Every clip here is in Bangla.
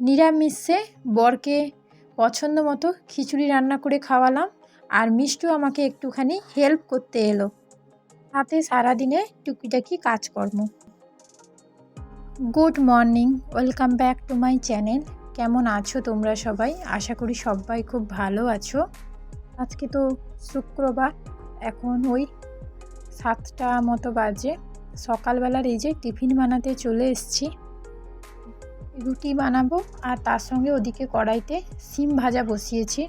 নিরামিষে বরকে পছন্দ মতো খিচুড়ি রান্না করে খাওয়ালাম আর মিষ্টু আমাকে একটুখানি হেল্প করতে এলো। হাতে সারাদিনে টুকিটাকি কাজকর্ম। Good morning, welcome back to my channel. কেমন আছো তোমরা সবাই? আশা করি সবাই খুব ভালো আছো। আজকে তো শুক্রবার, এখন ওই সাতটা মতো বাজে। সকালবেলার এই যে টিফিন বানাতে চলে এসেছি। রুটি বানাবো আর তার সঙ্গে ওদিকে কড়াইতে সিম ভাজা বসিয়েছি।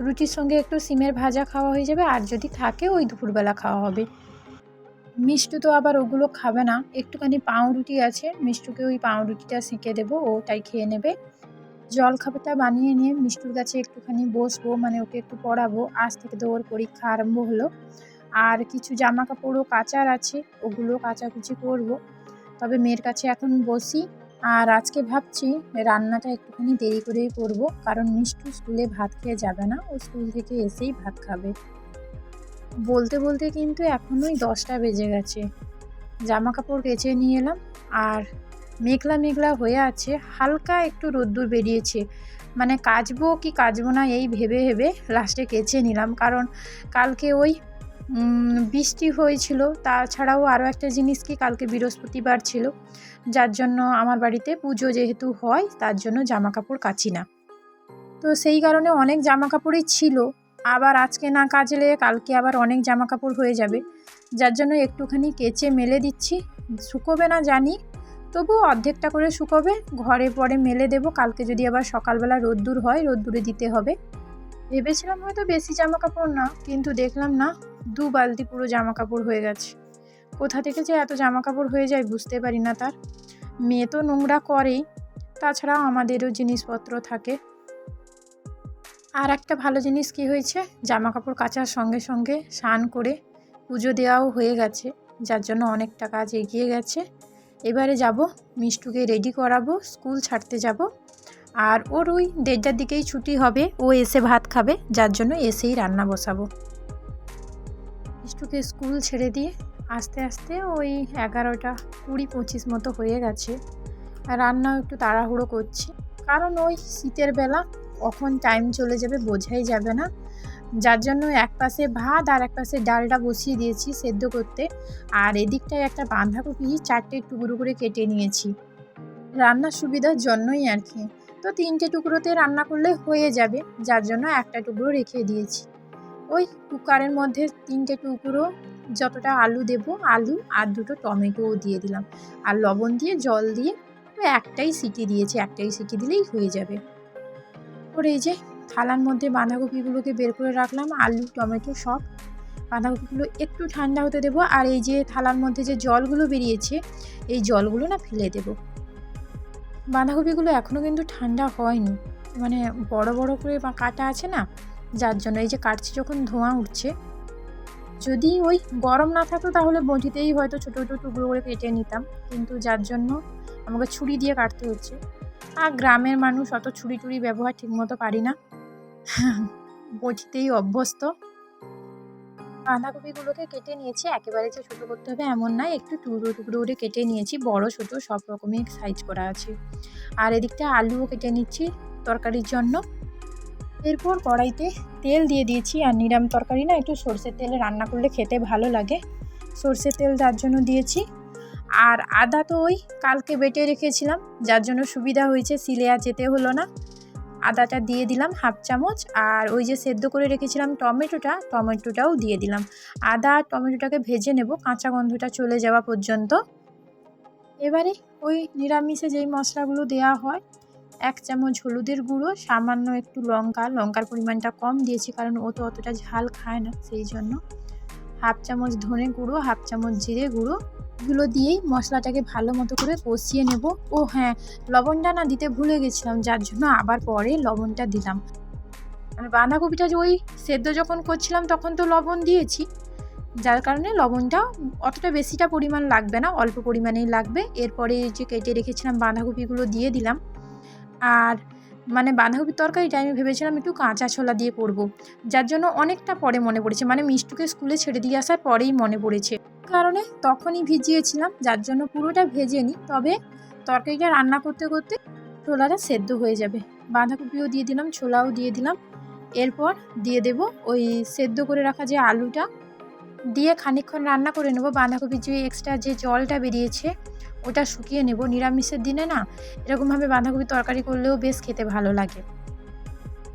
রুটির সঙ্গে একটু সিমের ভাজা খাওয়া হয়ে যাবে আর যদি থাকে ওই দুপুরবেলা খাওয়া হবে। মিষ্টু তো আবার ওগুলো খাবে না, একটুখানি পাউরুটি আছে, মিষ্টুকে ওই পাউরুটিটা সেঁকে দেবো ওটাই খেয়ে নেবে। জল খাবারটা বানিয়ে নিয়ে মিষ্টুর কাছে একটুখানি বসবো মানে ওকে একটু পড়াবো। আজ থেকে তো ওর পরীক্ষা আরম্ভ হলো। আর কিছু জামা কাপড়ও কাচার আছে, ওগুলো কাচাকুচি করব। তবে মেয়ের কাছে এখন বসি। আর আজকে ভাবছি রান্নাটা একটুখানি দেরি করেই করব, কারণ মিষ্টু স্কুলে ভাত খেয়ে যাবে না, ও স্কুল থেকে এসেই ভাত খাবে। বলতে বলতে কিন্তু এখনোই দশটা বেজে গেছে। জামা কাপড় কেচে নিয়ে এলাম, আর মেঘলা মেঘলা হয়ে আছে, হালকা একটু রোদ্দুর বেরিয়েছে। মানে কাচবো কি কাচবো না এই ভেবে ভেবে লাস্টে কেচে নিলাম, কারণ কালকে ওই বৃষ্টি হয়েছিল। তাছাড়াও আরও একটা জিনিস কি, কালকে বৃহস্পতিবার ছিল। যার জন্য আমার বাড়িতে পুজো যেহেতু হয়, তার জন্য জামা কাপড় কাচি না। তো সেই কারণে অনেক জামা কাপড়ই ছিল। আবার আজকে না কাচলে কালকে আবার অনেক জামা কাপড় হয়ে যাবে। যার জন্য একটুখানি কেচে মেলে দিচ্ছি। শুকোবে না জানি তবু অর্ধেকটা করে শুকোবে। ঘরে পরে মেলে দেবো। কালকে যদি আবার সকালবেলা রোদ্দুর হয়, রোদ্দুরে দিতে হবে। ভেবেছিলাম হয়তো বেশি জামা কাপড় না, কিন্তু দেখলাম না, দু বালতি পুরো জামা কাপড় হয়ে গেছে। কোথা থেকে যে এত জামা কাপড় হয়ে যায় বুঝতে পারি না তার। মেয়ে তো নোংরা করেই তাছাড়াও আমাদেরও জিনিসপত্র থাকে। আর একটা ভালো জিনিস কি হয়েছে? জামা কাপড় কাচার সঙ্গে সঙ্গে স্নান করে পুজো দেওয়াও হয়ে গেছে, যার জন্য অনেকটা কাজ এগিয়ে গেছে। এবারে যাব, মিষ্টুকে রেডি করাবো স্কুল ছাড়তে যাব। আর ওর ওই দেড়টার দিকেই ছুটি হবে। ও এসে ভাত খাবে, যার জন্য এসেই রান্না বসাবো। মিষ্টুকে স্কুল ছেড়ে দিয়ে আস্তে আস্তে ওই এগারোটা কুড়ি পঁচিশ মতো হয়ে গেছে। রান্নাও একটু তাড়াহুড়ো করছি। কারণ ওই শীতের বেলা কখন টাইম চলে যাবে বোঝাই যাবে না। যার জন্য এক পাশে ভাত আর এক পাশে ডালটা বসিয়ে দিয়েছি সেদ্ধ করতে। আর এদিকটায় একটা বাঁধাকপি চারটে টুকরো করে কেটে নিয়েছি। রান্নার সুবিধার জন্যই আর কি। তো তিনটে টুকরোতে রান্না করলে হয়ে যাবে, যার জন্য একটা টুকরো রেখে দিয়েছি। ওই কুকারের মধ্যে তিনটে টুকরো যতটা আলু দেব, আলু আর দুটো টমেটোও দিয়ে দিলাম। আর লবণ দিয়ে জল দিয়ে একটাই সিটি দিয়েছি, একটাই সিটি দিলেই হয়ে যাবে। ওর এই যে থালার মধ্যে বাঁধাকপিগুলোকে বের করে রাখলাম, আলু, টমেটো সব। বাঁধাকপিগুলো একটু ঠান্ডা হতে দেবো, আর এই যে থালার মধ্যে যে জলগুলো বেরিয়েছে, এই জলগুলো না ফেলে দেব। বাঁধাকপিগুলো এখনও কিন্তু ঠান্ডা হয়নি। মানে বড় বড় করে বা কাটা আছে না, যার জন্য এই যে কাটছি যখন ধোঁয়া উঠছে। যদি ওই গরম না থাকতো তাহলে বঁটিতেই হয়তো ছোটো ছোটো টুকরো করে কেটে নিতাম। কিন্তু যার জন্য আমাকে ছুরি দিয়ে কাটতে হচ্ছে। আর গ্রামের মানুষ অত ছুরি টুরি ব্যবহার ঠিকমতো পারি না। বঁটিতেই অভ্যস্ত। বাঁধাকপিগুলোকে কেটে নিয়েছি, একেবারে যে ছোটো করতে হবে এমন নয় একটু টুকরো টুকরো করে কেটে নিয়েছি, বড়, ছোটো, সব রকমই সাইজ করা আছে। আর এদিকটা আলুও কেটে নিচ্ছি তরকারির জন্য। এরপর কড়াইতে তেল দিয়ে দিয়েছি, আর নিরাম তরকারি না, একটু সর্ষের তেলে রান্না করলে খেতে ভালো লাগে। সর্ষের তেল তার জন্য দিয়েছি। আর আদা তো ওই কালকে বেটে রেখেছিলাম, যার জন্য সুবিধা হয়েছে, সিলে আর যেতে হলো না। আদাটা দিয়ে দিলাম হাফ চামচ আর ওই যে সেদ্ধ করে রেখেছিলাম টমেটোটা, টমেটোটাও দিয়ে দিলাম। আদা আর টমেটোটাকে ভেজে নেব, কাঁচা গন্ধটা চলে যাওয়া পর্যন্ত। এবারে ওই নিরামিষে যেই মশলাগুলো দেওয়া হয়, এক চামচ হলুদের গুঁড়ো, সামান্য একটু লঙ্কা, লঙ্কার পরিমাণটা কম দিয়েছি কারণ ও তো অতটা ঝাল খায় না, সেই জন্য। হাফ চামচ ধনে গুঁড়ো, হাফ চামচ জিরে গুঁড়ো এগুলো দিয়েই মশলাটাকে ভালো মতো করে কষিয়ে নেব। ও হ্যাঁ লবণটা না দিতে ভুলে গেছিলাম, যার জন্য আবার পরে লবণটা দিলাম। মানে বাঁধাকপিটা যে ওই সেদ্ধ যখন করছিলাম তখন তো লবণ দিয়েছি। যার কারণে লবণটা অতটা বেশিটা পরিমাণ লাগবে না, অল্প পরিমাণেই লাগবে। এরপরে যে কেটে রেখেছিলাম বাঁধাকপিগুলো দিয়ে দিলাম। আর মানে বাঁধাকপির তরকারিটা আমি ভেবেছিলাম একটু কাঁচা ছোলা দিয়ে করব। যার জন্য অনেকটা পরে মনে পড়েছে মানে মিষ্টুকে স্কুলে ছেড়ে দিয়ে আসার পরেই মনে পড়েছে। কারণে তখনই ভিজিয়েছিলাম, যার জন্য পুরোটা ভেজে নিই তবে তরকারিটা রান্না করতে করতে ছোলাটা সেদ্ধ হয়ে যাবে। বাঁধাকপিও দিয়ে দিলাম, ছোলাও দিয়ে দিলাম। এরপর দিয়ে দেব ওই সেদ্ধ করে রাখা যে আলুটা। দিয়ে খানিকক্ষণ রান্না করে নেব। বাঁধাকপির যে এক্সট্রা যে জলটা বেরিয়েছে ওটা শুকিয়ে নেব। নিরামিষের দিনে না এরকমভাবে বাঁধাকপি তরকারি করলেও বেশ খেতে ভালো লাগে।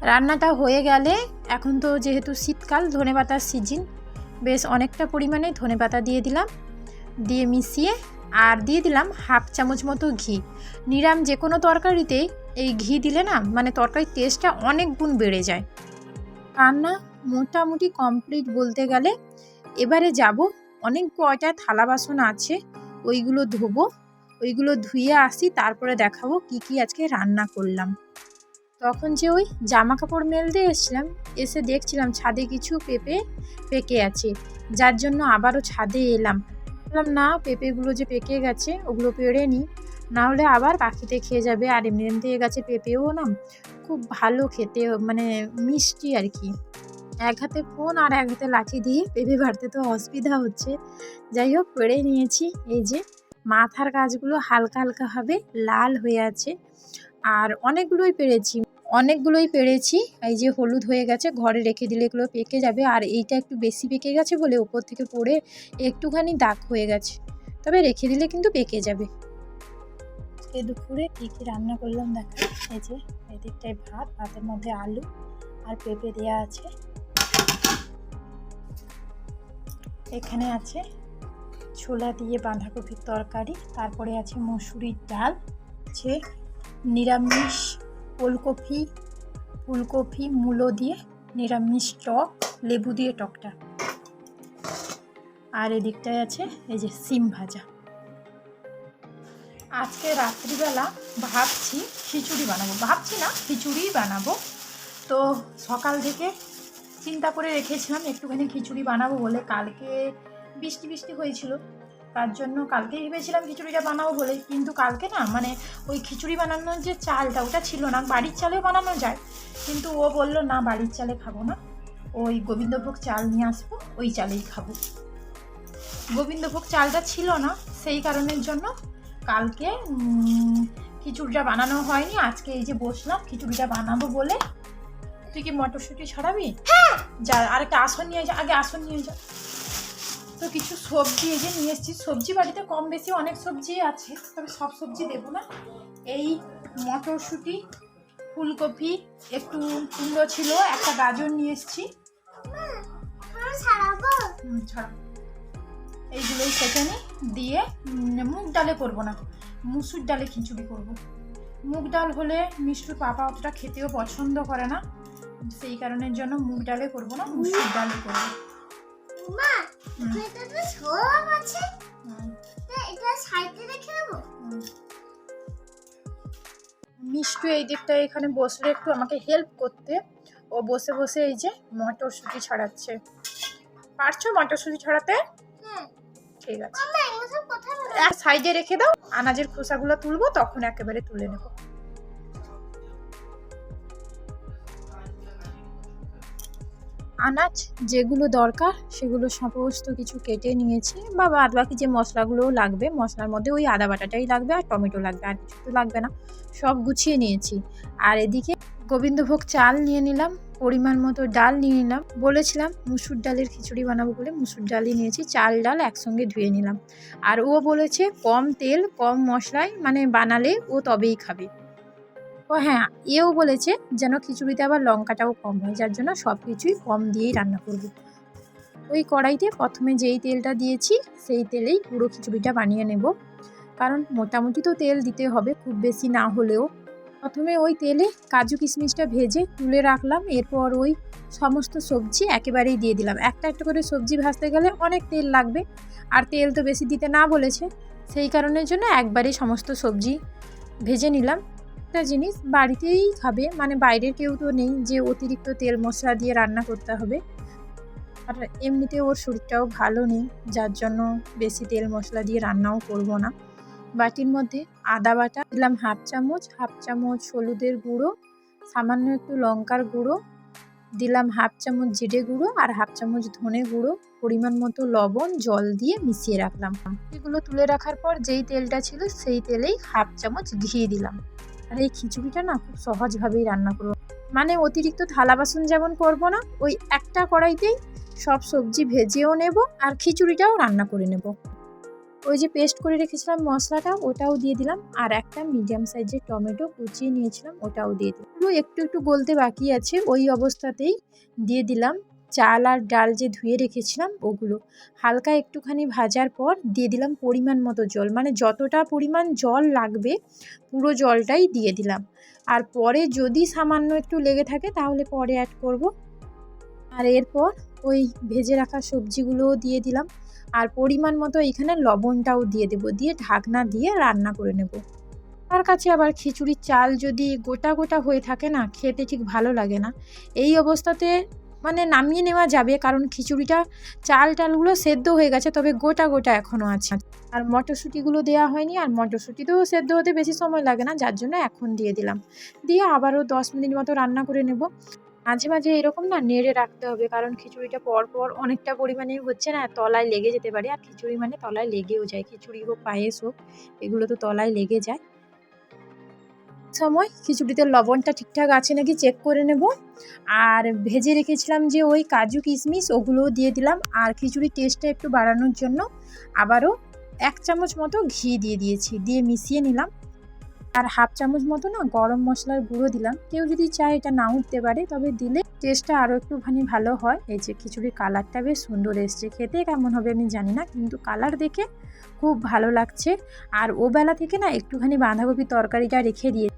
রান্নাটা হয়ে গেলে এখন তো যেহেতু শীতকাল ধনে পাতার সিজন, বেশ অনেকটা পরিমাণে ধনে পাতা দিয়ে দিলাম। দিয়ে মিশিয়ে আর দিয়ে দিলাম হাফ চামচ মতো ঘি। নিরাম যে কোনো তরকারিতেই এই ঘি দিলে না মানে তরকারির টেস্টটা অনেক গুণ বেড়ে যায়। রান্না মোটামুটি কমপ্লিট বলতে গেলে এবারে যাব। অনেক কয়টা থালা বাসন আছে ওইগুলো ধোবো, ওইগুলো ধুয়ে আসি, তারপরে দেখাবো কি কি আজকে রান্না করলাম। তখন যে ওই জামা কাপড় মেলতে এসেছিলাম, এসে দেখছিলাম ছাদে কিছু পেঁপে পেকে আছে, যার জন্য আবারও ছাদে এলাম। বললাম না, পেঁপেগুলো যে পেকে গেছে, ওগুলো পেড়ে নিই। নাহলে আবার পাখিতে খেয়ে যাবে, আর এমনি এমনি গেছে পেঁপেও না, খুব ভালো খেতে মানে মিষ্টি আর কি। এক হাতে ফোন আর এক হাতে লাঠি দিয়ে পেঁপে বাড়তে তো অসুবিধা হচ্ছে। যাই হোক পেড়ে নিয়েছি। এই যে মাথার গাছগুলো হালকা হালকাভাবে লাল হয়ে আছে। আর অনেকগুলোই পেরেছি অনেকগুলোই পেরেছি। এই যে হলুদ হয়ে গেছে, ঘরে রেখে দিলে এগুলো পেকে যাবে। আর এইটা একটু বেশি পেকে গেছে বলে ওপর থেকে পড়ে একটুখানি দাগ হয়ে গেছে। তবে রেখে দিলে কিন্তু পেকে যাবে। আজকে দুপুরে কী কী রান্না করলাম দেখা? এই যে এদিকটায় ভাত, ভাতের মধ্যে আলু আর পেঁপে দেওয়া আছে। এখানে আছে ছোলা দিয়ে বাঁধাকপির তরকারি, তারপরে আছে মসুরির ডাল আছে নিরামিষ ওলকপি, ফুলকপি, মূলো দিয়ে নিরামিষ টক, লেবু দিয়ে টকটা। আর এদিকটায় আছে এই যে সিম ভাজা। আজকে রাত্রিবেলা ভাবছি খিচুড়ি বানাবো। ভাবছি না, খিচুড়িই বানাবো। তো সকাল থেকে চিন্তা করে রেখেছিলাম, একটুখানি খিচুড়ি বানাবো বলে। কালকে বৃষ্টি বৃষ্টি হয়েছিল, তার জন্য কালকে ভেবেছিলাম খিচুড়িটা বানাবো বলে, কিন্তু কালকে না মানে ওই খিচুড়ি বানানোর যে চালটা, ওটা ছিল না। বাড়ির চালেও বানানো যায়, কিন্তু ও বলল, না, বাড়ির চালে খাব না। ওই গোবিন্দভোগ চাল নিয়ে আসব, ওই চালেই খাব। গোবিন্দভোগ চালটা ছিল না, সেই কারণের জন্য কালকে খিচুড়িটা বানানো হয়নি। আজকে এই যে বসলাম, খিচুড়িটা বানাবো বলে তুই কি মটরশুঁটি ছড়াবি? যা আরেকটা আসন নিয়ে যা আগে আসন নিয়ে যা। তো কিছু সবজি এই যে নিয়ে এসেছি। সবজি বাড়িতে কম বেশি অনেক সবজি আছে তবে সব সবজি দেবো না। এই মটরশুঁটি ফুলকপি একটু কুমড়ো ছিল একটা গাজর নিয়ে এসেছি। ছড়াবো। এইগুলোই সেখানে দিয়ে মুগ ডালে করব না। মুসুর ডালে খিচুড়ি করব। মুগ ডাল হলে মিষ্টুর পাপা অতটা খেতেও পছন্দ করে না। সেই কারণের জন্য মুগ ডালে করব না মুসুর ডালে করব। মিষ্টু এই দিকটা এখানে বসলে একটু আমাকে হেল্প করতে। ও বসে বসে এই যে মটরশুঁটি ছড়াচ্ছে। পারছ মটরশুঁটি ছড়াতে? ঠিক আছে। এক সাইডে রেখে দাও। আনাজের খোসাগুলো তুলবো তখন একেবারে তুলে নেব। আনাজ যেগুলো দরকার, সেগুলো সমস্ত কিছু কেটে নিয়েছি বা বাদ বাকি যে মশলাগুলোও লাগবে, মশলার মধ্যে ওই আদা বাটাটাই লাগবে আর টমেটো লাগবে আর কিছু তো লাগবে না। সব গুছিয়ে নিয়েছি। আর এদিকে গোবিন্দভোগ চাল নিয়ে নিলাম, পরিমাণ মতো ডাল নিয়ে নিলাম। বলেছিলাম মুসুর ডালের খিচুড়ি বানাবো বলে মুসুর ডালই নিয়েছি, চাল ডাল একসঙ্গে ধুয়ে নিলাম। আর ও বলেছে কম তেল, কম মশলায় মানে বানালে ও তবেই খাবে। ও হ্যাঁ এও বলেছে যেন খিচুড়িতে আবার লঙ্কাটাও কম হয়, যার জন্য সব কিছুই কম দিয়েই রান্না করব। ওই কড়াইতে প্রথমে যেই তেলটা দিয়েছি, সেই তেলেই পুরো খিচুড়িটা বানিয়ে নেব। কারণ মোটামুটি তো তেল দিতে হবে, খুব বেশি না হলেও। প্রথমে ওই তেলে কাজু কিশমিশটা ভেজে তুলে রাখলাম, এরপর ওই সমস্ত সবজি একেবারেই দিয়ে দিলাম। একটা একটা করে সবজি ভাজতে গেলে অনেক তেল লাগবে, আর তেল তো বেশি দিতে না বলেছে। সেই কারণের জন্য একবারেই সমস্ত সবজি ভেজে নিলাম। একটা জিনিস বাড়িতেই খাবে মানে বাইরের কেউ তো নেই যে অতিরিক্ত তেল মশলা দিয়ে রান্না করতে হবে। আর এমনিতে ওর শরীরটাও ভালো নেই, যার জন্য বেশি তেল মশলা দিয়ে রান্নাও করব না। বাটির মধ্যে আদা বাটা, দিলাম হাফ চামচ হাফ চামচ হলুদের গুঁড়ো, সামান্য একটু লঙ্কার গুঁড়ো, দিলাম হাফ চামচ জিরে গুঁড়ো আর হাফ চামচ ধনে গুঁড়ো, পরিমাণ মতো লবণ, জল দিয়ে মিশিয়ে রাখলাম। এগুলো তুলে রাখার পর যেই তেলটা ছিল সেই তেলেই হাফ চামচ ঘি দিলাম। আর এই খিচুড়িটা না খুব সহজভাবেই রান্না করব। মানে অতিরিক্ত থালা বাসন যেমন করব না, ওই একটা কড়াইতেই সব সবজি ভেজেও নেব আর খিচুড়িটাও রান্না করে নেব। ওই যে পেস্ট করে রেখেছিলাম মশলাটা, ওটাও দিয়ে দিলাম আর একটা মিডিয়াম সাইজের টমেটো কুচিয়ে নিয়েছিলাম, ওটাও দিয়ে দিলাম। একটু একটু গলতে বাকি আছে, ওই অবস্থাতেই দিয়ে দিলাম। চাল আর ডাল যে ধুয়ে রেখেছিলাম, ওগুলো। হালকা একটুখানি ভাজার পর দিয়ে দিলাম পরিমাণ মতো জল। মানে যতটা পরিমাণ জল লাগবে, পুরো জলটাই দিয়ে দিলাম। আর পরে যদি সামান্য একটু লেগে থাকে, তাহলে পরে অ্যাড করব। আর এরপর ওই ভেজে রাখা সবজিগুলোও দিয়ে দিলাম। আর পরিমাণ মতো এখানে লবণটাও দিয়ে দেবো। দিয়ে ঢাকনা দিয়ে রান্না করে নেব। তার কাছে আবার খিচুড়ির চাল যদি গোটা গোটা হয়ে থাকে না, খেতে ঠিক ভালো লাগে না। এই অবস্থাতে মানে নামিয়ে নেওয়া যাবে, কারণ খিচুড়িটা চাল টালগুলো সেদ্ধ হয়ে গেছে, তবে গোটা গোটা এখনও আছে। আর মটরশুঁটিগুলো দেওয়া হয়নি, আর মটরশুঁটিতেও সেদ্ধ হতে বেশি সময় লাগে না, যার জন্য এখন দিয়ে দিলাম। দিয়ে আবারও দশ মিনিট মতো রান্না করে নেব। মাঝে মাঝে এরকম না, নেড়ে রাখতে হবে, কারণ খিচুড়িটা পর পর অনেকটা পরিমাণে হচ্ছে না, তলায় লেগে যেতে পারে। আর খিচুড়ি মানে তলায় লেগেও যায়, খিচুড়ি হোক, পায়েস হোক, এগুলো তো তলায় লেগে যায়। সময় খিচুড়িতে লবণটা ঠিকঠাক আছে নাকি চেক করে নেব। আর ভেজে রেখেছিলাম যে ওই কাজু কিশমিশ, ওগুলোও দিয়ে দিলাম। আর খিচুড়ির টেস্টটা একটু বাড়ানোর জন্য আবারও এক চামচ মতো ঘি দিয়ে দিয়েছি, দিয়ে মিশিয়ে নিলাম। আর হাফ চামচ মতো না গরম মশলার গুঁড়ো দিলাম। কেউ যদি চায় এটা না উঠতে পারে, তবে দিলে টেস্টটা আরও একটুখানি ভালো হয়। এই যে খিচুড়ির কালারটা বেশ সুন্দর এসছে। খেতে কেমন হবে আমি জানি না, কিন্তু কালার দেখে খুব ভালো লাগছে। আর ও বেলা থেকে না একটুখানি বাঁধাকপি তরকারিটা রেখে দিয়ে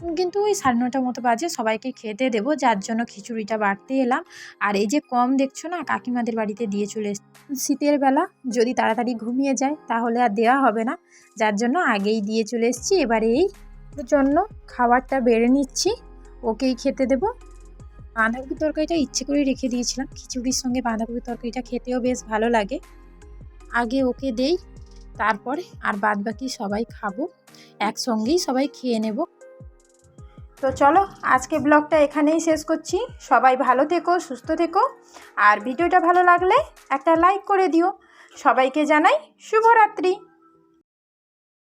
কিন্তু ওই সাড়ে নটার মতো বাজে, সবাইকে খেতে দেবো, যার জন্য খিচুড়িটা বাড়তে এলাম। আর এই যে কম দেখছ না, কাকিমাদের বাড়িতে দিয়ে চলে শীতের বেলা যদি তাড়াতাড়ি ঘুমিয়ে যায়, তাহলে আর দেওয়া হবে না। যার জন্য আগেই দিয়ে চলে এসেছি। এবারে এই জন্য খাবারটা বেড়ে নিচ্ছি, ওকেই খেতে দেবো। বাঁধাকপি তরকারিটা ইচ্ছে করে রেখে দিয়েছিলাম। খিচুড়ির সঙ্গে বাঁধাকপি তরকারিটা খেতেও বেশ ভালো লাগে। আগে ওকে দেই, তারপরে আর বাদ বাকি সবাই খাব। একসঙ্গেই সবাই খেয়ে নেব। তো চলো আজকে ব্লগটা এখানেই শেষ করছি। সবাই ভালো থেকো, সুস্থ থেকো। আর ভিডিওটা ভালো লাগলে একটা লাইক করে দিও। সবাইকে জানাই শুভরাত্রি।